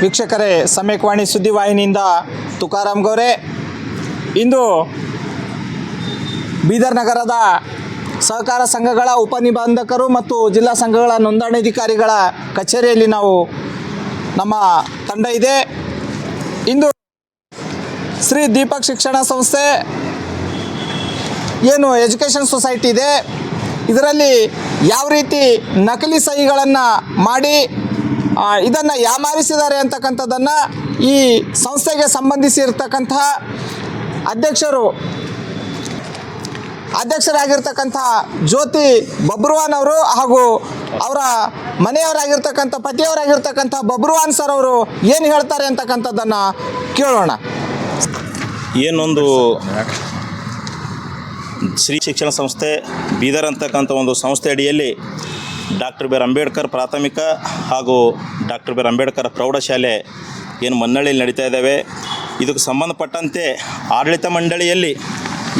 ವೀಕ್ಷಕರೇ, ಸಮಯಕವಾಣಿ ಸುದ್ದಿವಾಹಿನಿಯಿಂದ ತುಕಾರಾಮ್ ಗೌರೆ. ಇಂದು ಬೀದರ್ ನಗರದ ಸಹಕಾರ ಸಂಘಗಳ ಉಪನಿಬಂಧಕರು ಮತ್ತು ಜಿಲ್ಲಾ ಸಂಘಗಳ ನೋಂದಣಾಧಿಕಾರಿಗಳ ಕಚೇರಿಯಲ್ಲಿ ನಾವು ನಮ್ಮ ತಂಡ ಇದೆ. ಇಂದು ಶ್ರೀ ದೀಪಕ್ ಶಿಕ್ಷಣ ಸಂಸ್ಥೆ ಏನು ಎಜುಕೇಷನ್ ಸೊಸೈಟಿ ಇದೆ. ಇದರಲ್ಲಿ ಯಾವ ರೀತಿ ನಕಲಿ ಸಹಿಗಳನ್ನು ಮಾಡಿ ಇದನ್ನು ಯಾಮಾರಿಸಿದ್ದಾರೆ ಅಂತಕ್ಕಂಥದ್ದನ್ನು ಈ ಸಂಸ್ಥೆಗೆ ಸಂಬಂಧಿಸಿರ್ತಕ್ಕಂತಹ ಅಧ್ಯಕ್ಷರು, ಅಧ್ಯಕ್ಷರಾಗಿರ್ತಕ್ಕಂಥ ಜ್ಯೋತಿ ಬಬ್ರುವಾನ್ ಅವರು ಹಾಗೂ ಅವರ ಮನೆಯವರಾಗಿರ್ತಕ್ಕಂಥ, ಪತಿಯವರಾಗಿರ್ತಕ್ಕಂಥ ಬಬ್ರುವಾನ್ ಸರ್ ಅವರು ಏನು ಹೇಳ್ತಾರೆ ಅಂತಕ್ಕಂಥದ್ದನ್ನು ಕೇಳೋಣ. ಏನೊಂದು ಶ್ರೀ ಶಿಕ್ಷಣ ಸಂಸ್ಥೆ ಬೀದರ್ ಅಂತಕ್ಕಂಥ ಒಂದು ಸಂಸ್ಥೆ ಅಡಿಯಲ್ಲಿ ಡಾಕ್ಟರ್ ಬಿ ಆರ್ ಅಂಬೇಡ್ಕರ್ ಪ್ರಾಥಮಿಕ ಹಾಗೂ ಡಾಕ್ಟರ್ ಬಿ ಆರ್ ಅಂಬೇಡ್ಕರ್ ಪ್ರೌಢಶಾಲೆ ಏನು ಮನ್ನಳ್ಳಿಯಲ್ಲಿ ನಡೀತಾ ಇದ್ದಾವೆ. ಇದಕ್ಕೆ ಸಂಬಂಧಪಟ್ಟಂತೆ ಆಡಳಿತ ಮಂಡಳಿಯಲ್ಲಿ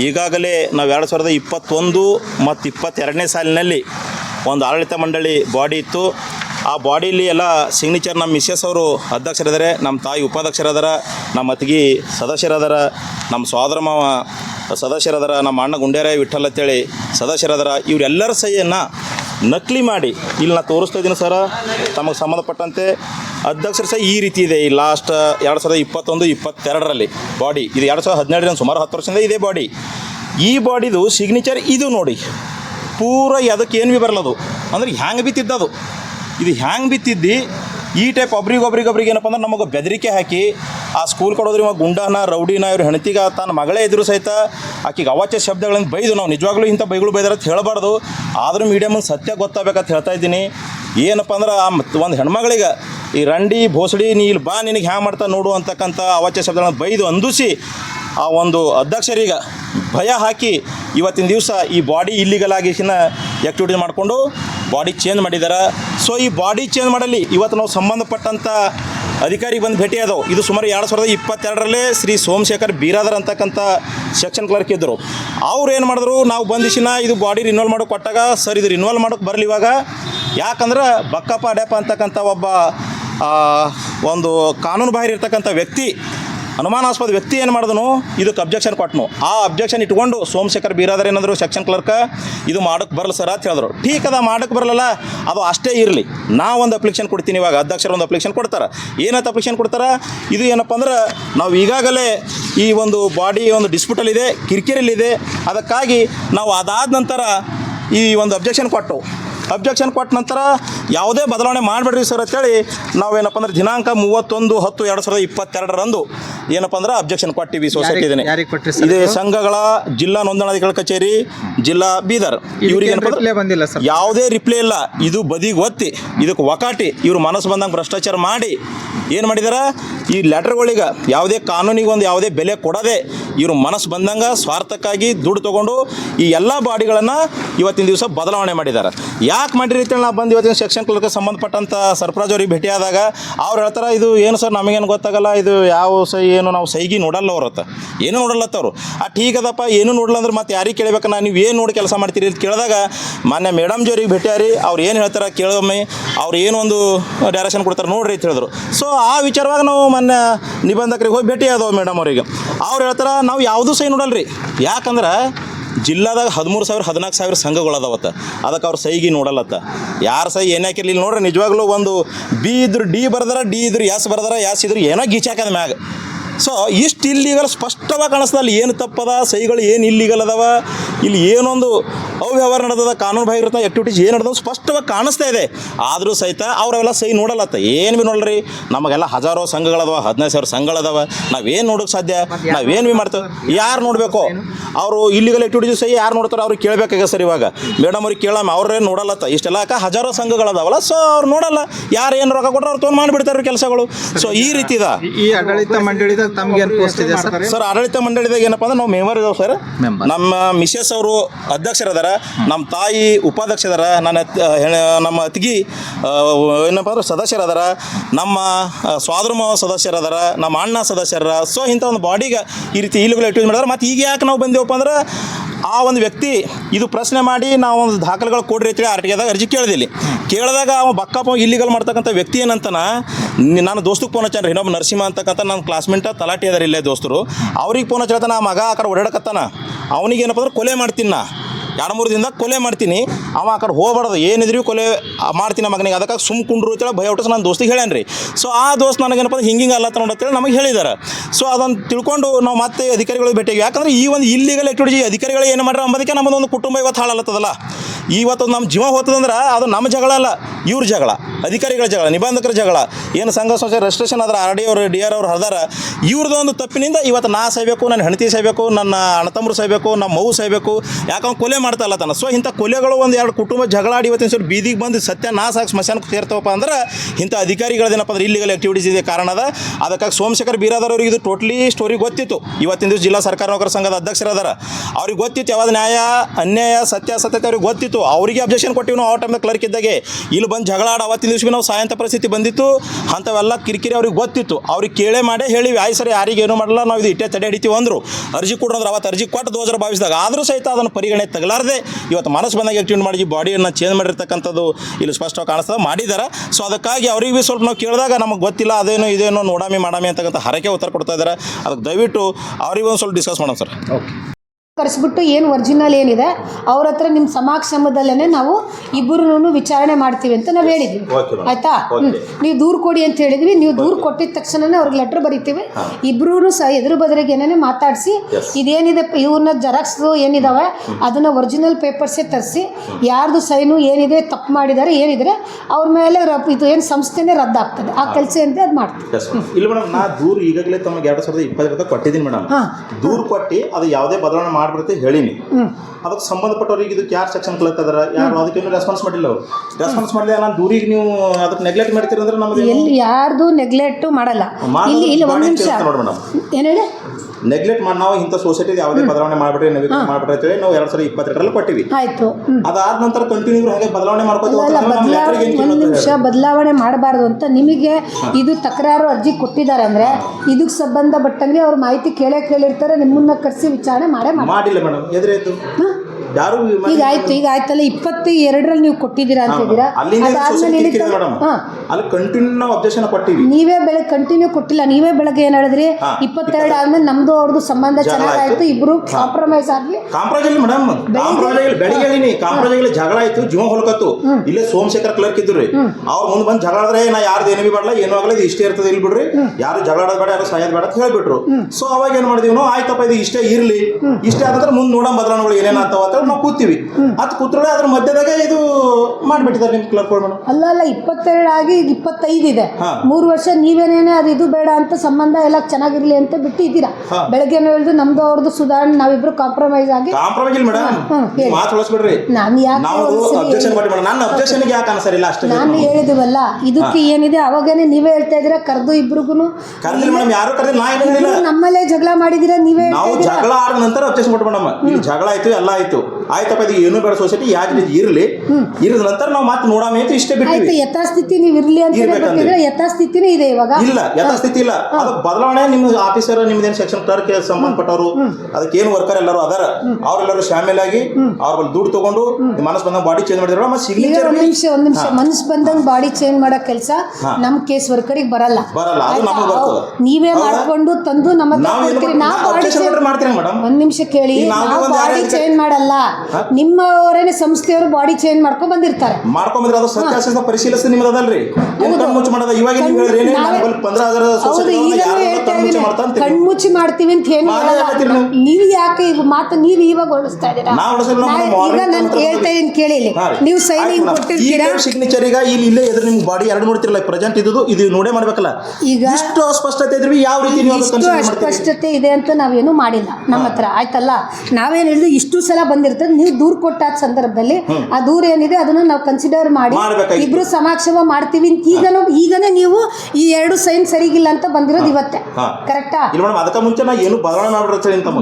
ಈಗಾಗಲೇ ನಾವು ಎರಡು ಸಾವಿರದ ಇಪ್ಪತ್ತೊಂದು ಮತ್ತು ಇಪ್ಪತ್ತೆರಡನೇ ಸಾಲಿನಲ್ಲಿ ಒಂದು ಆಡಳಿತ ಮಂಡಳಿ ಬಾಡಿ ಇತ್ತು. ಆ ಬಾಡಿಲಿ ಎಲ್ಲ ಸಿಗ್ನೇಚರ್ ನಮ್ಮ ಮಿಸ್ಸಸ್ ಅವರು ಅಧ್ಯಕ್ಷರಿದ್ದಾರೆ, ನಮ್ಮ ತಾಯಿ ಉಪಾಧ್ಯಕ್ಷರದಾರ, ನಮ್ಮ ಅತ್ತಿಗೆ ಸದಸ್ಯರದಾರ, ನಮ್ಮ ಸೋದರ ಮಾವ ಸದಸ್ಯರದಾರ, ನಮ್ಮ ಅಣ್ಣ ಗುಂಡೇರಾಯ ವಿಠಲ್ ಅಂತೇಳಿ ಸದಸ್ಯರದಾರ, ಇವರೆಲ್ಲರ ಸಹಿಯನ್ನು ನಕಲಿ ಮಾಡಿ. ಇಲ್ಲಿ ನಾನು ತೋರಿಸ್ತಾ ಇದ್ದೀನಿ ಸರ, ತಮಗೆ ಸಂಬಂಧಪಟ್ಟಂತೆ ಅಧ್ಯಕ್ಷರ ಸಹ ಈ ರೀತಿ ಇದೆ. ಈ ಲಾಸ್ಟ್ ಎರಡು ಸಾವಿರದ ಇಪ್ಪತ್ತೊಂದು, ಇಪ್ಪತ್ತೆರಡರಲ್ಲಿ ಬಾಡಿ ಇದು ಎರಡು ಸಾವಿರದ ಹದಿನೇಳರಿಂದ ಸುಮಾರು ಹತ್ತು ವರ್ಷದಿಂದ ಇದೇ ಬಾಡಿ ಈ ಬಾಡಿದು ಸಿಗ್ನೇಚರ್ ಇದು ನೋಡಿ. ಪೂರ ಅದಕ್ಕೆ ಏನು ಭೀ ಬರಲ್ಲದು ಅಂದ್ರೆ ಹ್ಯಾಂಗೆ ಬಿತ್ತಿದ್ದದು? ಇದು ಹ್ಯಾಂಗೆ ಬಿತ್ತಿದ್ದು? ಈ ಟೈಪ್ ಒಬ್ರಿಗೆ ಒಬ್ರಿಗೆ ಒಬ್ರಿಗೆ ಏನಪ್ಪ ಅಂದ್ರೆ ನಮಗೆ ಬೆದರಿಕೆ ಹಾಕಿ, ಆ ಸ್ಕೂಲ್ ಕೊಡೋದ್ರಿ ಇವಾಗ ಗುಂಡನ, ರೌಡಿನ, ಇವ್ರ ಹೆಣತಿಗ ತನ್ನ ಮಗಳೇ ಎದುರು ಸಹಿತ ಆಕೆಗೆ ಅವಾಚ್ಯ ಶಬ್ದಗಳನ್ನು ಬೈದು ನಾವು ನಿಜವಾಗ್ಲೂ ಇಂಥ ಬೈಗಳು ಬೈದಾರ ಅಂತ ಹೇಳಬಾರ್ದು. ಆದರೂ ಮೀಡಿಯಮ್ ಸತ್ಯ ಗೊತ್ತಾಗಬೇಕಂತ ಹೇಳ್ತಾ ಇದ್ದೀನಿ. ಏನಪ್ಪ ಅಂದ್ರೆ ಆ ಒಂದು ಹೆಣ್ಮಗಳಿಗೆ ಈ ರಂಡಿ, ಭೋಸಡಿ ನೀ ಇಲ್ಲಿ ಬಾ ನಿನಗೆ ಹ್ಯಾಂಗೆ ಮಾಡ್ತಾ ನೋಡು ಅಂತಕ್ಕಂಥ ಅವಾಚ್ಯ ಶಬ್ದಗಳನ್ನು ಬೈದು ಅಂದಿಸಿ ಆ ಒಂದು ಅಧ್ಯಕ್ಷರೀಗ ಭಯ ಹಾಕಿ ಇವತ್ತಿನ ದಿವಸ ಈ ಬಾಡಿ ಇಲ್ಲಿಗಲ್ ಆಗಿನ ಆ್ಯಕ್ಟಿವಿಟಿ ಮಾಡಿಕೊಂಡು ಬಾಡಿ ಚೇಂಜ್ ಮಾಡಿದ್ದಾರೆ ಸೊ ಈ ಬಾಡಿ ಚೇಂಜ್ ಮಾಡಲಿ. ಇವತ್ತು ನಾವು ಸಂಬಂಧಪಟ್ಟಂಥ ಅಧಿಕಾರಿ ಬಂದು ಭೇಟಿ ಆದವು. ಇದು ಸುಮಾರು ಎರಡು ಸಾವಿರದ ಇಪ್ಪತ್ತೆರಡರಲ್ಲೇ ಶ್ರೀ ಸೋಮಶೇಖರ್ ಬೀರಾದರ್ ಅಂತಕ್ಕಂಥ ಸೆಕ್ಷನ್ ಕ್ಲರ್ಕ್ ಇದ್ದರು. ಅವ್ರು ಏನು ಮಾಡಿದ್ರು? ನಾವು ಬಂದಿಸಿನ ಇದು ಬಾಡಿ ರಿನ್ವಲ್ ಮಾಡೋಕೆ ಕೊಟ್ಟಾಗ, ಸರ್, ಇದು ರಿನ್ವಾಲ್ ಮಾಡೋಕೆ ಬರಲಿ ಇವಾಗ. ಯಾಕಂದ್ರೆ ಬಕ್ಕಪ್ಪ ಅಡ್ಯಪ್ಪ ಅಂತಕ್ಕಂಥ ಒಬ್ಬ ಒಂದು ಕಾನೂನು ಬಾಹಿರ ಇರ್ತಕ್ಕಂಥ ವ್ಯಕ್ತಿ ಅನುಮಾನಾಸ್ಪದ ವ್ಯಕ್ತಿ ಏನು ಮಾಡಿದನು? ಇದಕ್ಕೆ ಅಬ್ಜೆಕ್ಷನ್ ಕೊಟ್ಟನು ಆ ಅಬ್ಜೆಕ್ಷನ್ ಇಟ್ಕೊಂಡು ಸೋಮಶೇಖರ್ ಬೀರಾದರ್ ಏನಂದ್ರು ಸೆಕ್ಷನ್ ಕ್ಲರ್ಕ್ ಇದು ಮಾಡಕ್ಕೆ ಬರಲ್ಲ ಸರ್ ಅಂತ ಹೇಳಿದ್ರು. ಠೀಕ್ ಅದ ಮಾಡಕ್ಕೆ ಬರಲ್ಲ ಅದು ಅಷ್ಟೇ ಇರಲಿ. ನಾ ಒಂದು ಅಪ್ಲಿಕೇಶನ್ ಕೊಡ್ತೀನಿ ಇವಾಗ, ಅಧ್ಯಕ್ಷರು ಒಂದು ಅಪ್ಲಿಕೇಶನ್ ಕೊಡ್ತಾರೆ. ಏನಂತ ಅಪ್ಲಿಕೇಶನ್ ಕೊಡ್ತಾರೆ? ಇದು ಏನಪ್ಪ ಅಂದ್ರೆ, ನಾವು ಈಗಾಗಲೇ ಈ ಒಂದು ಬಾಡಿ ಒಂದು ಡಿಸ್ಪ್ಯೂಟಲ್ಲಿದೆ ಕಿರಿಕಿರಿಲಿದೆ. ಅದಕ್ಕಾಗಿ ನಾವು ಅದಾದ ನಂತರ ಈ ಒಂದು ಅಬ್ಜೆಕ್ಷನ್ ಕೊಟ್ಟು ಅಬ್ಜೆಕ್ಷನ್ ಕೊಟ್ಟ ನಂತರ ಯಾವುದೇ ಬದಲಾವಣೆ ಮಾಡಬೇಡ್ರಿ ಸರ್ ಅಂತೇಳಿ ನಾವೇನಪ್ಪ ಅಂದ್ರೆ ದಿನಾಂಕ ಮೂವತ್ತೊಂದು ಹತ್ತು ಎರಡು ಸಾವಿರದ ಇಪ್ಪತ್ತೆರಡರಂದು ಏನಪ್ಪ ಅಂದ್ರೆ ಅಬ್ಜೆಕ್ಷನ್ ಕೊಟ್ಟಿವಿ ಸೊಸೈಟಿ ಇದೇ ಸಂಘಗಳ ಜಿಲ್ಲಾ ನೋಂದಣಾಧಿಕಾರಿ ಕಚೇರಿ ಜಿಲ್ಲಾ ಬೀದರ್. ಇವರಿಗೆ ಬಂದಿಲ್ಲ ಯಾವುದೇ ರಿಪ್ಲೈ ಇಲ್ಲ. ಇದು ಬದಿಗೆ ಒತ್ತಿ ಇದಕ್ಕೆ ಒಕಾಟಿ ಇವರು ಮನಸ್ಸು ಬಂದಂಗೆ ಭ್ರಷ್ಟಾಚಾರ ಮಾಡಿ ಏನು ಮಾಡಿದಾರ? ಈ ಲೆಟರ್ಗಳಿಗೆ ಯಾವುದೇ ಕಾನೂನಿಗೆ ಒಂದು ಯಾವುದೇ ಬೆಲೆ ಕೊಡದೆ ಇವರು ಮನಸ್ಸು ಬಂದಂಗೆ ಸ್ವಾರ್ಥಕ್ಕಾಗಿ ದುಡ್ಡು ತೊಗೊಂಡು ಈ ಎಲ್ಲ ಬಾಡಿಗಳನ್ನು ಇವತ್ತಿನ ದಿವಸ ಬದಲಾವಣೆ ಮಾಡಿದ್ದಾರೆ. ಯಾಕೆ ಮಾಡಿರಿ ಅಂತೇಳಿ ನಾವು ಬಂದು ಇವತ್ತಿನ ಸೆಕ್ಷನ್ ಕ್ಲರ್ಕ್ ಸಂಬಂಧಪಟ್ಟಂಥ ಸರ್ಪ್ರಾಜ್ ಅವ್ರಿಗೆ ಭೇಟಿಯಾದಾಗ ಅವ್ರು ಹೇಳ್ತಾರೆ, ಇದು ಏನು ಸರ್ ನಮಗೇನು ಗೊತ್ತಾಗಲ್ಲ, ಇದು ಯಾವ ಸೈ, ಏನು ನಾವು ಸೈಗಿ ನೋಡಲ್ಲ ಅವ್ರ ಹತ್ತ ಏನು ನೋಡಲ್ಲತ್ತವ್ರು ಆ ಅದಪ್ಪ, ಏನು ನೋಡಲ್ಲ ಅಂದ್ರೆ ಮತ್ತೆ ಯಾರಿಗೆ ಕೇಳಬೇಕು? ನಾನು ನೀವು ಏನು ನೋಡಿ ಕೆಲಸ ಮಾಡ್ತೀರಿ? ಅಂತ ಕೇಳಿದಾಗ ಮಾನ್ಯ ಮೇಡಮ್ ಜೋರಿಗೆ ಭೇಟಿಯಾರಿ, ಅವ್ರು ಏನು ಹೇಳ್ತಾರೆ ಕೇಳೊಮ್ಮೆ ಅವ್ರು ಏನು ಒಂದು ಡೈರೆಕ್ಷನ್ ಕೊಡ್ತಾರೆ ನೋಡ್ರಿ ಅಂತ ಹೇಳಿದ್ರು. ಸೊ ಆ ವಿಚಾರವಾಗಿ ನಾವು ಮೊನ್ನೆ ನಿಬಂಧಕರಿಗೆ ಹೋಗಿ ಭೇಟಿ ಆದವು ಮೇಡಮ್ ಅವರಿಗೆ. ಅವ್ರು ಹೇಳ್ತಾರೆ, ನಾವು ಯಾವುದೂ ಸಹಿ ನೋಡಲ್ರಿ. ಯಾಕಂದ್ರೆ ಜಿಲ್ಲಾದಾಗ ಹದಿಮೂರು ಸಾವಿರ, ಹದಿನಾಲ್ಕು ಸಾವಿರ ಸಂಘಗಳು ಅದಾವತ್ತ. ಅದಕ್ಕೆ ಅವ್ರು ಸೈಗಿ ನೋಡಲ್ಲತ್ತ. ಯಾರು ಸೈ ಏನೇ ಹಾಕಿರ್ಲಿ ಇಲ್ಲಿ ನೋಡ್ರಿ, ನಿಜವಾಗ್ಲೂ ಒಂದು ಬಿ ಇದ್ರು ಡಿ ಬರ್ದಾರ, ಡಿ ಇದ್ರು ಎಸ್ ಬರ್ದಾರ, ಎಸ್ ಇದ್ರು ಏನೋ ಗೀಚಾಕದ ಮ್ಯಾಗ. ಸೊ, ಇಷ್ಟು ಇಲ್ಲಿಗಲ್ ಸ್ಪಷ್ಟವಾಗಿ ಕಾಣಿಸ್ತದೆ ಅಲ್ಲಿ ಏನು ತಪ್ಪದ? ಸೈಗಳು ಏನು ಇಲ್ಲಿಗಲ್ ಅದಾವ? ಇಲ್ಲಿ ಏನೊಂದು ಅವ್ಯವಹಾರ ನಡೆದದ? ಕಾನೂನು ಬಾಹಿರತ ಆ್ಯಕ್ಟಿವಿಟೀಸ್ ಏನು ನಡೆದ ಸ್ಪಷ್ಟವಾಗಿ ಕಾಣಿಸ್ತಾ ಇದೆ. ಆದರೂ ಸಹಿತ ಅವರೆಲ್ಲ ಸೈ ನೋಡಲ್ಲತ್ತ ಏನು ಭೀ ನೋಡ್ರಿ? ನಮಗೆಲ್ಲ ಹಜಾರೋ ಸಂಘಗಳದಾವ, ಹದಿನೈದು ಸಾವಿರ ಸಂಘಗಳದಾವ. ನಾವೇನು ನೋಡೋಕೆ ಸಾಧ್ಯ? ನಾವೇನು ಭೀ ಮಾಡ್ತೇವೆ? ಯಾರು ನೋಡಬೇಕು? ಅವರು ಇಲ್ಲಿಗಲ್ ಆ್ಯಕ್ಟಿವಿಟೀಸ್ ಸಹಿ ಯಾರು ನೋಡ್ತಾರೆ ಅವ್ರಿಗೆ ಕೇಳಬೇಕಾಗ ಸರ್ ಇವಾಗ. ಮೇಡಮ್ ಅವ್ರಿಗೆ ಕೇಳಮ್ಮ ಅವ್ರೇನು ನೋಡಲ್ಲತ್ತ ಇಷ್ಟೆಲ್ಲ ಹಜಾರೋ ಸಂಘಗಳದಾವಲ್ಲ? ಸೊ, ಅವ್ರು ನೋಡಲ್ಲ. ಯಾರು ಏನು ರೊಕ್ಕ ಕೊಟ್ಟರೆ ಅವ್ರು ತೊಗೊಂಡು ಮಾಡಿಬಿಡ್ತಾರೆ ಕೆಲಸಗಳು. ಸೊ, ಈ ರೀತಿ ಇದೆ. ಈ ಆಡಳಿತ ಮಂಡಳಿದ ತಮ್ಗೆ ಏನು ಪೋಸ್ಟ್ ಇದೆ ಸರ್? ಸರ್ ಆಡಳಿತ ಮಂಡಳಿದಾಗ ಏನಪ್ಪ ಅಂದ್ರೆ ನಾವು ಮೆಂಬರ್ ಇದಾವೆ ಸರ್. Member. ನಮ್ಮ ಮಿಸಸ್ ಅವರು ಅಧ್ಯಕ್ಷರದಾರ ನಮ್ಮ ತಾಯಿ ಉಪಾಧ್ಯಕ್ಷರದಾರ ನನ್ನ ಹೆಣ- ನಮ್ಮ ಅತ್ತಿಗೆ ಆ, ಏನಪ್ಪ ಅಂದ್ರೆ ಸದಸ್ಯರದಾರ ನಮ್ಮ ಆ, ಸ್ವಾದ್ರ ಮಾವ ಸದಸ್ಯರದಾರ ನಮ್ಮ ಅಣ್ಣ ಸದಸ್ಯರ ಸೊ ಇಂಥ ಒಂದು ಬಾಡಿಗೆ ಈ ರೀತಿ ಇಲ್ಲಿಗಳು ಇಟ್ಟು ಮಾಡಿದ್ರೆ. ಮತ್ತು ಈಗ ಯಾಕೆ ನಾವು ಬಂದೇವಪ್ಪ ಅಂದ್ರೆ ಆ ಒಂದು ವ್ಯಕ್ತಿ ಇದು ಪ್ರಶ್ನೆ ಮಾಡಿ ನಾವು ಒಂದು ದಾಖಲೆಗಳು ಕೊಡ್ರಿ ಅಂತೇಳಿ ಆರ್ ಟಿ ಐದಾಗ ಅರ್ಜಿ ಕೇಳಿದಿಲ್ಲಿ. ಕೇಳಿದಾಗ ಅವ ಬಕ್ಕಪ್ಪ ಇಲ್ಲಿಗಲ್ ಮಾಡ್ತಕ್ಕಂಥ ವ್ಯಕ್ತಿ ಏನಂತಾನ ನಾನು ದೋಸ್ತಕ್ಕೆ ಫೋನ್ ಹಚ್ಚಾನ್ರಿ, ಇನ್ನೊಬ್ಬ ನರಸಿಂಹ ಅಂತಕ್ಕಂಥ ನನ್ನ ಕ್ಲಾಸ್ಮೇಟ್ ತಲಾಟಿ ಅದಾರ ಇಲ್ಲೇ ದೋಸ್ತರು, ಅವ್ರಿಗೆ ಫೋನ್ ಹಚ್ಚಲತ್ತಾನ ಆ ಮಗ ಆ ಕಡೆ ಓಡಾಡಕತ್ತಾನ, ಅವನಿಗೆ ಏನಪ್ಪ ಅಂದ್ರೆ ಕೊಲೆ ಮಾಡ್ತೀನಿ ನಾ. ಎರಡು ಮೂರು ದಿನದಾಗ ಕೊಲೆ ಮಾಡ್ತೀನಿ. ಅವ ಆ ಕಡೆ ಹೋಗ್ಬಾರ್ದು. ಏನಿದ್ರಿ ಕೊಲೆ ಮಾಡ್ತೀನಿ ಮಗನಿಗೆ. ಅದಕ್ಕೆ ಸುಮ್ ಕುಂಡ್ರು ಅಂತೇಳಿ ಭಯ ಹುಟ್ಟಿಸ್ ನನ್ನ ದೋಸ್ತಿಗೆ ಹೇಳ್ಯಾನ್ರಿ ಸೊ ಆ ದೋಸ್ತ್ ನನಗೇನಪ್ಪ ಹಿಂಗೆ ಅಲ್ಲ ಅಂತೇಳಿ ನಮಗೆ ಹೇಳಿದ್ದಾರೆ ಸೊ ಅದನ್ನು ತಿಳ್ಕೊಂಡು ನಾವು ಮತ್ತೆ ಅಧಿಕಾರಿಗಳಿಗೆ ಭೇಟಿಯಾಗಿ. ಯಾಕಂದ್ರೆ ಈ ಒಂದು ಇಲ್ಲಿಗಲ್ ಆಕ್ಟಿವಿಟಿ ಅಧಿಕಾರಿಗಳು ಏನು ಮಾಡ್ರೆ ಅಂಬೋದಕ್ಕೆ ನಮ್ಮದೊಂದು ಕುಟುಂಬ ಇವತ್ತು ಹಾಳಲ್ಲತ್ತದಲ್ಲ ಇವತ್ತು ನಮ್ಮ ಜೀವ ಹೋಗ್ತದಂದ್ರೆ ಅದು ನಮ್ಮ ಜಗಳ ಅಲ್ಲ, ಇವ್ರ ಜಗಳ. ಅಧಿಕಾರಿಗಳ ಜಗಳ, ನಿಬಂಧಕರ ಜಗಳ. ಏನು ಸಂಘ ಸಂಸ್ಥೆ ರೆಜಿಸ್ಟ್ರೇಷನ್ ಆದ್ರೆ ಆರ್ ಡಿ ಅವರು ಡಿ ಆರ್ ಅವ್ರು ಹರಿದಾರ ಇವ್ರದ್ದು ಒಂದು ತಪ್ಪಿನಿಂದ ಇವತ್ತು ನಾ ಸಾಯ್ಬೇಕು, ನನ್ನ ಹೆಂಡತಿ ಸಾಯ್ಬೇಕು, ನನ್ನ ಅಣ್ಣತಮ್ಮರು ಸಾಯ್ಬೇಕು, ನಮ್ಮ ಮಗು ಸಾಯ್ಬೇಕು ಯಾಕಂದ್ರೆ ಕೊಲೆ ಮಾಡ್ತಾ ಇಲ್ಲ ತಾನ. ಸೊ ಇಂಥ ಕೊಲೆಗಳು ಒಂದು ಎರಡು ಕುಟುಂಬ ಜಗಳಾಡಿ ಇವತ್ತಿನ ಸ್ವಲ್ಪ ಬೀದಿಗೆ ಬಂದು ಸತ್ಯ ನಾ ಸಾಕು ಸ್ಮಶಾನಕ್ಕೆ ಸೇರ್ತವಪ್ಪ ಅಂದ್ರೆ ಇಂಥ ಅಧಿಕಾರಿಗಳದೇನಪ್ಪ ಅಂದ್ರೆ ಇಲ್ಲಿಗಲ್ ಆಕ್ಟಿವಿಟೀಸ್ ಇದೆ ಕಾರಣ ಅದ. ಅದಕ್ಕಾಗಿ ಸೋಮಶೇಖರ್ ಬೀರಾದವ್ರಿಗೆ ಇದು ಟೋಟ್ಲಿ ಸ್ಟೋರಿ ಗೊತ್ತಿತ್ತು. ಇವತ್ತಿನ ದಿವಸ ಜಿಲ್ಲಾ ಸರ್ಕಾರ ನೌಕರ ಸಂಘದ ಅಧ್ಯಕ್ಷರದಾರ. ಅವ್ರಿಗೆ ಗೊತ್ತಿತ್ತು ಯಾವಾಗ ನ್ಯಾಯ, ಅನ್ಯಾಯ ಸತ್ಯಾಸತ್ಯತೆ ಅವ್ರಿಗೆ ಗೊತ್ತಿತ್ತು. ಅವರಿಗೆ ಅಬ್ಜೆಕ್ಷನ್ ಕೊಟ್ಟಿವಿ ನಾವು ಆ ಟೈಮ್ ಕ್ಲರ್ಕ್ ಇದ್ದಾಗೆ. ಇಲ್ಲಿ ಬಂದು ಜಗಳ ಆಡ ಅವತ್ತಿನ ದಿವಸ ನಾವು ಸಾಯಂತ ಪರಿಸ್ಥಿತಿ ಬಂದಿತ್ತು, ಅಂಥವೆಲ್ಲ ಕಿರಿಕಿರಿ ಅವ್ರಿಗೆ ಗೊತ್ತಿತ್ತು. ಅವ್ರಿಗೆ ಕೇಳೇ ಮಾಡೇ ಹೇಳಿವಿ, ಆಯ್ ಸರಿ, ಯಾರಿಗೆ ಏನು ಮಾಡಲ್ಲ, ನಾವು ಇದು ಇಟ್ಟೆ ತಡೆ ಹಿಡಿತೀವಿ ಅಂದರು. ಅರ್ಜಿ ಕೊಡ್ರಂದ್ರೆ ಅವತ್ತು ಅರ್ಜಿ ಕೊಟ್ಟು ದೋಜರ ಭಾವಿಸಿದಾಗ ಆದರೂ ಸಹಿತ ಅದನ್ನು ಪರಿಗಣನೆ ತಗಲಾರದೆ, ಇವತ್ತು ಮನಸ್ಸು ಬಂದಾಗ ಆ್ಯಕ್ಟಿವ್ ಮಾಡಿ ಬಾಡಿಯನ್ನು ಚೇಂಜ್ ಮಾಡಿರ್ತಕ್ಕಂಥದ್ದು ಇಲ್ಲಿ ಸ್ಪಷ್ಟವಾಗಿ ಕಾಣಿಸ್ತದೆ ಮಾಡಿದ್ದಾರೆ ಸೊ ಅದಕ್ಕಾಗಿ ಅವ್ರಿಗೆ ಭೀ ಸ್ವಲ್ಪ ನಾವು ಕೇಳಿದಾಗ ನಮಗೆ ಗೊತ್ತಿಲ್ಲ, ಅದೇನೋ, ಇದೇನೋ, ನೋಡಾಮಿ, ಮಾಡಾಮಿ ಅಂತಕ್ಕಂಥ ಹರಕೆ ಉತ್ತರ ಕೊಡ್ತಾ ಇದ್ದಾರೆ. ಅದಕ್ಕೆ ದಯವಿಟ್ಟು ಅವ್ರಿಗೆ ಒಂದು ಸ್ವಲ್ಪ ಡಿಸ್ಕಸ್ ಮಾಡೋಣ ಸರ್. ಕರೆಸ್ಬಿಟ್ಟು ಏನು ಒರಿಜಿನಲ್ ಏನಿದೆ ಅವ್ರ ಹತ್ರ ನಿಮ್ಮ ಸಮಾಕ್ಷಮದಲ್ಲೇ ನಾವು ಇಬ್ಬರೂ ವಿಚಾರಣೆ ಮಾಡ್ತೀವಿ ಅಂತ ನಾವು ಹೇಳಿದ್ವಿ. ಆಯ್ತಾ? ನೀವು ದೂರು ಕೊಡಿ ಅಂತ ಹೇಳಿದ್ವಿ. ನೀವು ದೂರು ಕೊಟ್ಟಿದ ತಕ್ಷಣನೇ ಅವ್ರಿಗೆ ಲೆಟ್ರ್ ಬರಿತೀವಿ. ಇಬ್ಬರೂ ಸಹ ಎದುರು ಬದರಿಗೆ ಏನೇ ಮಾತಾಡಿಸಿ. ಇದೇನಿದೆ ಇವ್ರನ್ನ ಜೆರಾಕ್ಸು ಏನಿದಾವೆ ಅದನ್ನು ಒರಿಜಿನಲ್ ಪೇಪರ್ಸೇ ತರಿಸಿ ಯಾರ್ದು ಸೈನು ಏನಿದೆ ತಪ್ಪು ಮಾಡಿದ್ದಾರೆ ಏನಿದ್ರೆ ಅವ್ರ ಮೇಲೆ ಇದು ಏನು ಸಂಸ್ಥೆನೇ ರದ್ದಾಗ್ತದೆ ಆ ಕೆಲಸ ಏನಿದೆ ಅದು ಮಾಡ್ತೀವಿ. ಇಲ್ಲ ಮೇಡಮ್ ನಾ ದೂರ ಈಗಾಗಲೇ ತಮಗೆ ಎರಡು ಸಾವಿರದ ಇಪ್ಪತ್ತರಿಂದ ಕೊಟ್ಟಿದ್ದೀನಿ ಮೇಡಮ್ ದೂರು ಕೊಟ್ಟು ಅದು ಯಾವುದೇ ಬದಲಾವಣೆ ಮಾಡ್ಬಿಡುತ್ತೆ ಹೇಳೀನಿ. ಅದಕ್ಕೆ ಸಂಬಂಧಪಟ್ಟವ್ರಿಗೆ ಇದಕ್ಕೆ ಯಾರು ಸೆಕ್ಷನ್ ಕಲಿತದಾರ ಯಾರು ಅದಕ್ಕೇನು ರೆಸ್ಪಾನ್ಸ್ ಮಾಡಿಲ್ಲ ಅವರು. ರೆಸ್ಪಾನ್ಸ್ ಮಾಡಲಿಲ್ಲ ನಾನು ದೂರಿಗೆ ನೀವು ಅದಕ್ಕೆ ನೆಗ್ಲೆಕ್ಟ್ ಮಾಡ್ತೀರ ಅಂದ್ರೆ ನಮಗೆ ಎಲ್ಲಿ ಯಾರ್ದು ನೆಗ್ಲೆಕ್ಟ್ ಮಾಡಲ್ಲ. ಮಾಡೋದು ಇಲ್ಲಿ ಇಲ್ಲಿ ಒಂದು ನಿಮಿಷ. ನೋಡಿ ಮೇಡಮ್. ಏನು ಹೇಳಿ? ನೆಗ್ಲೆಕ್ಟ್ ಮಾಡಿ ನಾವು ಇಂಥ ಸೊಸೈಟಿ ಯಾವುದೇ ಬದಲಾವಣೆ ಮಾಡ್ಬಿಟ್ರೆ ನವೀಕರಣ ಮಾಡ್ಬಿಟ್ರೆ ನಾವು ಎರಡು ಸಾವಿರದ ಇಪ್ಪತ್ತೆರಡರಲ್ಲಿ ಕೊಟ್ಟಿವಿ. ಆಯ್ತು. ಅದಾದ ನಂತರ ಕಂಟಿನ್ಯೂ ಹಾಗೆ ಬದಲಾವಣೆ ಮಾಡ್ಕೊತೀವಿ ಒಂದು ನಿಮಿಷ ಬದಲಾವಣೆ ಮಾಡಬಾರ್ದು ಅಂತ ನಿಮಗೆ ಇದು ತಕರಾರು ಅರ್ಜಿ ಕೊಟ್ಟಿದ್ದಾರೆ ಅಂದ್ರೆ ಇದಕ್ಕೆ ಸಂಬಂಧಪಟ್ಟಂಗೆ ಅವ್ರ ಮಾಹಿತಿ ಕೇಳೇ ಕೇಳಿರ್ತಾರೆ ನಿಮ್ಮನ್ನ ಕರೆಸಿ ವಿಚಾರಣೆ ಮಾಡೇ ಮಾಡಿ ಮಾಡಿಲ್ಲ ಮೇಡಮ್ ಎದುರಾಯ್ತು ಯಾರು ಈಗ ಆಯ್ತು ಈಗ ಆಯ್ತಲ್ಲ ಇಪ್ಪತ್ತು ಎರಡರಲ್ಲಿ ನೀವು ಕೊಟ್ಟಿದ್ದೀರಾ ಮೇಡಮ್? ಹಾ. ಅಲ್ಲಿ ಕಂಟಿನ್ಯೂ ನಾವು ಅಬ್ಜೆಕ್ಷನ್ ಕೊಟ್ಟಿವಿ ನೀವೇ ಬೆಳಗ್ಗೆ ಕಂಟಿನ್ಯೂ ಕೊಟ್ಟಿಲ್ಲ ನೀವೇ ಬೆಳಗ್ಗೆ ಏನ್ ಹೇಳಿದ್ರಿ? ಇಪ್ಪತ್ತೆರಡ ಆದ್ಮೇಲೆ ನಮ್ದು ಅವ್ರದ್ದು ಸಂಬಂಧ ಚೆನ್ನಾಗಾಯ್ತು ಆಯ್ತು. ಇಬ್ರು ಕಾಂಪ್ರಮೈಸ್ ಆಗ್ಲಿ. ಕಾಂಪ್ರಮೈಸ್ ಇಲ್ಲ ಮೇಡಮ್ ಕಾಂಪ್ರಮೈಸ್ ಬೆಳಿಗ್ಗೆ ಹೇಳಿನಿ ಕಾಂಪ್ರಮೈಸ್ ಇಲ್ಲಿ ಜಗಳ ಆಯ್ತು ಜೀವ ಹೊಲಕತ್ತು. ಇಲ್ಲೇ ಸೋಮಶೇಖರ್ ಕ್ಲರ್ಕ್ ಇದ್ರು ರೀ. ಅವ್ರು ಮುಂದೆ ಬಂದು ಜಗಳ ಆದ್ರೆ ನಾ ಯಾರ್ದು ಬಿ ಮಾಡಲ್ಲ ಏನೂ ಆಗಲ್ಲ ಇದು ಇಷ್ಟೇ ಇರ್ತದೆ ಇಲ್ಲಿ ಬಿಡ್ರಿ. ಯಾರು ಜಗಳ ಆಡೋದ್ ಬೇಡ ಯಾರು ಸಾಯದ್ ಬೇಡ ಅಂತ ಹೇಳ್ಬಿಟ್ರು. ಸೊ ಅವಾಗ ಏನ್ ಮಾಡಿದೀವಿ ನಾವು? ಆಯ್ತಪ್ಪ ಇದು ಇಷ್ಟೇ ಇರ್ಲಿ. ಇಷ್ಟೇ ಆದ್ರೆ ಮುಂದೆ ನೋಡೋ ಬದಲಾವಣೆಗಳು ಏನೇನಾಗ್ತಾವ ಅಂತ ನಾವು ಕೂತೀವಿ. ಅದ್ ಕೂತ್ರೆ ಅದ್ರ ಮಧ್ಯದಾಗ ಇದು ಮಾಡ್ಬಿಟ್ಟಿದ್ದಾರೆ ನಿಮ್ ಕ್ಲರ್ಕ್ ಮೇಡಮ್. ಅಲ್ಲ ಅಲ್ಲ ಇಪ್ಪತ್ತೆರಡು ಆಗಿ ಈಗ ಇಪ್ಪತ್ತೈದು ಇದೆ ಹಾ. ಮೂರು ವರ್ಷ ನೀವೇನೇನೆ ಅದು ಇದು ಬೇಡ ಅಂತ ಸಂಬಂಧ ಎಲ್ಲ ಚೆನ್ನಾಗಿರ್ಲಿ ಅಂತ ಬಿಟ್ಟು ಇದ್ದೀರಾ ಹಾ. ಬೆಳಗ್ಗೆ ಹೇಳಿದ್ರು ನಮ್ದು ಅವ್ರದ್ದು ಸುಧಾರಣೆ ನಾವಿಬ್ರು ಕಾಂಪ್ರಮೈಸ್ ಆಗಿ. ಕಾಂಪ್ರಮೈಸ್ ಇಲ್ಲ ಮೇಡಮ್. ಹ್ಮ್, ಹೇಳಿ. ಮಾತು ಹೊಳಸ್ಬಿಡ್ರಿ ನಾನು ಯಾಕೆ ನಾವು ಒಂದ್ಸಲಿ ಅಬ್ಜೆಕ್ಷನ್ ಹೇಳಿದೆ? ಮಾಡಿ ಮೇಡಮ್. ನನ್ನ ಅಬ್ಜೆಕ್ಷನ್ಗೆ ಯಾಕೆ ಅನ್ಸರಿಲ್ಲ ಅಷ್ಟೇ ನಾನು ಹೇಳಿದ್ವಲ್ಲ ಇದಕ್ಕೆ ಏನಿದೆ? ಅವಾಗೇನೆ ನೀವೇ ಹೇಳ್ತಾ ಇದ್ದೀರಾ ಕರೆದು ಇಬ್ರಿಗೂ ಕರೆದಿಲ್ಲ ಮೇಡಮ್ ಯಾರು ಕರೆದಿಲ್ಲ ನಾ ಏನು ಹೇಳಿಲ್ಲ. ನಮ್ಮಲ್ಲೇ ಜಗಳ ಮಾಡಿದೀರಾ ನೀವೇ ಹೇಳ್ತಾ ನಾವು ಇದ್ದೀರಾ? ಜಗಳ ಆದ ನಂತರ ಅಬ್ಜೆಕ್ಷನ್ ಕೊಟ್ಟು ಮೇಡಮ್ ಇಲ್ಲಿ ಜಗಳ ಆಯ್ತು ಎಲ್ಲ ಆಯ್ತು. ಆಯ್ತಪ್ಪ ಇದು ಏನು ಬೇಡ ಸೊಸೈಟಿ ಯಾಕೆ ಇರಲಿ. ಇರ್ಲಿ ಇರಿದ ನಂತರ ನಾವು ಮತ್ತೆ ನೋಡಾಮೆ ಅಂತ ಇಷ್ಟೇ ಆಯ್ತು ಬಿಟ್ಟಿವಿ ಯಥಾಸ್ಥಿತಿ ನೀವು ಇರ್ಲಿ ಅಂತ ಇರ್ಬೇಕಂದ್ರೆ. ಗೊತ್ತಿದ್ರೆ ಯಥಾಸ್ಥಿತಿನೇ ಇದೆ ಇವಾಗ. ಇಲ್ಲ ಯಥಾಸ್ಥಿತಿ ಇಲ್ಲ. ಅದು ಬದಲಾವಣೆ ನಿಮ್ಮ ಆಫೀಸರ್ ನಿಮ್ದೇನು ಸೆಕ್ಷನ್ ಕ್ಲರ್ಕ್ ಸಂಬಂಧಪಟ್ಟವರು ಅದಕ್ಕೆ ಏನು ವರ್ಕರ್ ಎಲ್ಲರೂ ಅದಾರ. ಅವರೆಲ್ಲರೂ ಆಗಿ ಅವ್ರ ಬಳಿ ದುಡ್ಡು ತಗೊಂಡು ಮನಸ್ ಮನಸ್ಸು ಬಂದಾಗ ಬಾಡಿ ಚೇಂಜ್ ಮಾಡಿದ್ರು. ಮತ್ತೆ ಈಗ ಸಿಗ್ನೇಚರ್ ಒಂದ್ ನಿಮಿಷ ಒಂದ್ ನಿಮಿಷ. ಮನ್ಸ್ ಬಂದಂಗ ಬಾಡಿ ಚೇಂಜ್ ಮಾಡೋ ಕೆಲಸ ನಮ್ ಕೇಸ್ ವರ್ಕರಿಗೆ ಬರಲ್ಲ. ಬರಲ್ಲ, ಅದು ಆಯ್ತಾ? ನಮಗ್ ಬರ್ತದೆ. ನೀವೇ ಹೌದಾ? ಮಾಡ್ಕೊಂಡು ತಂದು ನಮ್ಮ ಹತ್ರ ನಾವು ಏನು ಕೊಡ್ತೀರಿ. ನಾವು ಬಾಡಿ ಚೇಂಜ್ ಮಾಡ್ತೀರಾ ಮೇಡಮ್. ಒಂದ್ ನಿಮಿಷ ಕೇಳಿ. ಈಗ ನಾವು ನಾವು ಒಂದು ಯಾರೇ ಬಾಡಿ ಚೇಂಜ್ ಮಾಡಲ್ಲ. ನಿಮ್ಮವರೇನೆ ಸಂಸ್ಥೆಯವರು ಬಾಡಿ ಚೇಂಜ್ ಮಾಡ್ಕೊಂಡ್ ಬಂದಿರ್ತಾರೆ. ಮಾಡ್ಕೊಂಬಂದ್ರೆ ಅದು ಸತ್ಯಾಸತ್ಯ ಪರಿಶೀಲಿಸಿ ನಿಮ್ಮದಲ್ರಿ ಅದಲ್ರಿ ಏನ್ ಕಣ್ಣು ಮುಚ್ಚಿ ಮಾಡೋದ? ಇವಾಗ ನೀವು ಹೇಳಿದ್ರೆ ಏನೇ ಪಂದ್ರ ಹಜಾರ ಕಣ್ಮುಚ್ಚಿ ಮಾಡ್ತೀವಿ ಅಂತ ಏನು ಹೇಳಲ್ಲ. ನೀವು. ನೀವು ಯಾಕೆ ಈಗ ಮಾತು ನೀವು ಇವಾಗ ಹೊಡಿಸ್ತಾ ಇದ್ದೀರಾ? ಈಗ ನಾನು ಹೇಳ್ತಾ ಇದ್ದೀನಿ ಕೇಳಿ. ನೀವು ಸೈನಿಂಗ್. ಕೊಟ್ಟಿರ್ತೀರಾ ಸಿಗ್ನೇಚರ್ ಈಗ ಇಲ್ಲಿ ಇಲ್ಲೇ ಎದುರು ನಿಮ್ಮ ಬಾಡಿ ಎರಡು ನೋಡ್ತಿರಲ್ಲ ಪ್ರೆಸೆಂಟ್ ಇದ್ದು ಇದು ನೋಡೇ ಮಾಡ್ಬೇಕಲ್ಲ. ಈಗ ಇಷ್ಟು ಅಸ್ಪಷ್ಟತೆ ಇದ್ರೆ ಯಾವ ರೀತಿ ನೀವು ಅಸ್ಪಷ್ಟತೆ ಇದೆ ಅಂತ ನಾವೇನು ಮಾಡಿಲ್ಲ ನಮ್ಮ ಹತ್ರ ಆಯ್ತಲ್ಲ? ನಾವೇನು ಹೇಳಿದ್ರು ಇಷ್ಟು ಸಲ ಬಂದಿರ್ತಾರೆ ನೀವು ದೂರ ಕೊಟ್ಟ ಸಂದರ್ಭದಲ್ಲಿ ಆ ದೂರ ಏನಿದೆ ಅದನ್ನ ನಾವು ಕನ್ಸಿಡರ್ ಮಾಡಿ ಇಬ್ರು ಸಮಾಕ್ಷಮ ಮಾಡ್ತೀವಿ. ಅಂತ ಈಗನೂ ಈಗನೇ ನೀವು ಈ ಎರಡು ಸೈನ್ ಸರಿಗಿಲ್ಲ ಅಂತ ಬಂದಿರೋದು ಇವತ್ತೆ. ಕರೆಕ್ಟಾ ಅದಕ್ಕೆ ಮುಂಚೆ ಏನು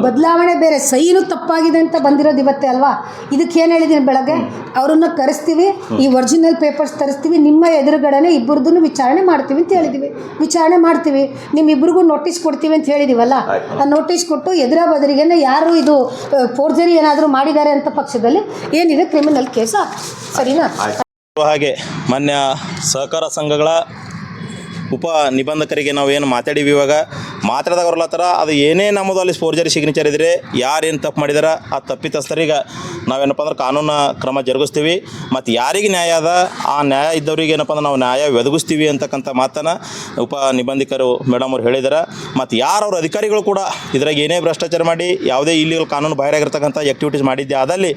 ಬದಲಾವಣೆ ಬೇರೆ. ಸೈನು ತಪ್ಪಾಗಿದೆ ಅಂತ ಬಂದಿರೋದು ಇವತ್ತೆ ಅಲ್ವಾ? ಇದಕ್ಕೆ ಏನು ಹೇಳಿದೀನಿ ಬೆಳಗ್ಗೆ? ಅವ್ರನ್ನ ಕರೆಸ್ತೀವಿ ಈ ಒರಿಜಿನಲ್ ಪೇಪರ್ಸ್ ತರಿಸ್ತೀವಿ ನಿಮ್ಮ ಎದುರುಗಡೆನೆ ಇಬ್ಬರದನ್ನು ವಿಚಾರಣೆ ಮಾಡ್ತೀವಿ ಅಂತ ಹೇಳಿದೀವಿ. ವಿಚಾರಣೆ ಮಾಡ್ತೀವಿ. ನಿಮ್ಮಿಬ್ಬರಿಗೂ ನೋಟಿಸ್ ಕೊಡ್ತೀವಿ ಅಂತ ಹೇಳಿದೀವಲ್ಲ? ಆ ನೋಟಿಸ್ ಕೊಟ್ಟು ಎದುರ ಬದಲಿಗೆ ಯಾರು ಇದು ಫೋರ್ಜರಿ ಏನಾದರೂ ಮಾಡಿದ್ದಾರೆ ಅಂತ ಪಕ್ಷದಲ್ಲಿ ಏನಿದೆ ಕ್ರಿಮಿನಲ್ ಕೇಸ್ ಸರಿನಾ? ಹಾಗೆ, ಮಾನ್ಯ ಸಹಕಾರ ಸಂಘಗಳ ಉಪ ನಿಬಂಧಕರಿಗೆ ನಾವು ಏನು ಮಾತಾಡಿವಿ ಇವಾಗ ಮಾತಾಡಿದವ್ರಲ್ಲ ಥರ, ಅದು ಏನೇ ನಮ್ಮದು ಅಲ್ಲಿ ಫೋರ್ಜರಿ ಸಿಗ್ನೇಚರ್ ಇದ್ರೆ ಯಾರೇನು ತಪ್ಪು ಮಾಡಿದಾರ, ಆ ತಪ್ಪಿತಸ್ಥರಿಗೆ ನಾವೇನಪ್ಪ ಅಂದ್ರೆ ಕಾನೂನು ಕ್ರಮ ಜರುಗಿಸ್ತೀವಿ. ಮತ್ತು ಯಾರಿಗೆ ನ್ಯಾಯ ಅದ, ಆ ನ್ಯಾಯ ಇದ್ದವ್ರಿಗೆ ಏನಪ್ಪ ಅಂದ್ರೆ ನಾವು ನ್ಯಾಯ ಒದಗಿಸ್ತೀವಿ ಅಂತಕ್ಕಂಥ ಮಾತನ್ನು ಉಪ ನಿಬಂಧಿಕರು ಮೇಡಮ್ ಅವ್ರು ಹೇಳಿದಾರೆ. ಮತ್ತು ಯಾರು ಅವ್ರ ಅಧಿಕಾರಿಗಳು ಕೂಡ ಇದ್ರಾಗ ಏನೇ ಭ್ರಷ್ಟಾಚಾರ ಮಾಡಿ, ಯಾವುದೇ ಇಲ್ಲಿಗಳು ಕಾನೂನು ಬಾಹಿರಾಗಿರ್ತಕ್ಕಂಥ ಆ್ಯಕ್ಟಿವಿಟೀಸ್ ಮಾಡಿದ್ದೆ ಅದರಲ್ಲಿ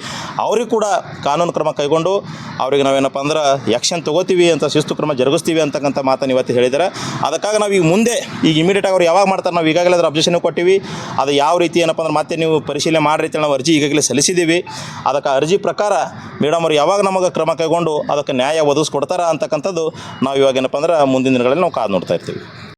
ಅವ್ರಿಗೆ ಕೂಡ ಕಾನೂನು ಕ್ರಮ ಕೈಗೊಂಡು ಅವ್ರಿಗೆ ನಾವೇನಪ್ಪ ಅಂದ್ರೆ ಆ್ಯಕ್ಷನ್ ತಗೋತೀವಿ ಅಂತ ಶಿಸ್ತು ಕ್ರಮ ಜರುಗಿಸ್ತೀವಿ ಅಂತಕ್ಕಂಥ ಮಾತನ್ನು ಇವತ್ತು ಹೇಳಿದ್ದಾರೆ ಅದಕ್ಕಾಗಿ ನಾವು ಈಗ ಮುಂದೆ, ಈಗ ಇಮಿಡಿಯೇಟಾಗಿ ಅವ್ರು ಯಾವಾಗ ಮಾಡ್ತಾರೆ, ನಾವು ಈಗಾಗಲೇ ಅದರ ಅಬ್ಜೆಕ್ಷನ್ ಕೊಟ್ಟಿವಿ. ಅದು ಯಾವ ರೀತಿ ಏನಪ್ಪ ಅಂದ್ರೆ ಮತ್ತೆ ನೀವು ಪರಿಶೀಲನೆ ಮಾಡ್ರಿ ನಾವು ಅರ್ಜಿ ಈಗಾಗಲೇ ಸಲ್ಲಿಸಿದ್ದೀವಿ ಅದಕ್ಕೆ ಅರ್ಜಿ ಪ್ರಕಾರ ಮೇಡಮ್ ಅವರು ಯಾವಾಗ ನಮಗೆ ಕ್ರಮ ಕೈಗೊಂಡು ಅದಕ್ಕೆ ನ್ಯಾಯ ಒದಗಿಸ್ಕೊಡ್ತಾರ ಅಂತಕ್ಕಂಥದ್ದು ನಾವು ಇವಾಗ ಏನಪ್ಪ ಅಂದ್ರೆ ಮುಂದಿನ ದಿನಗಳಲ್ಲಿ ನಾವು ಕಾದು ನೋಡ್ತಾ ಇರ್ತೀವಿ.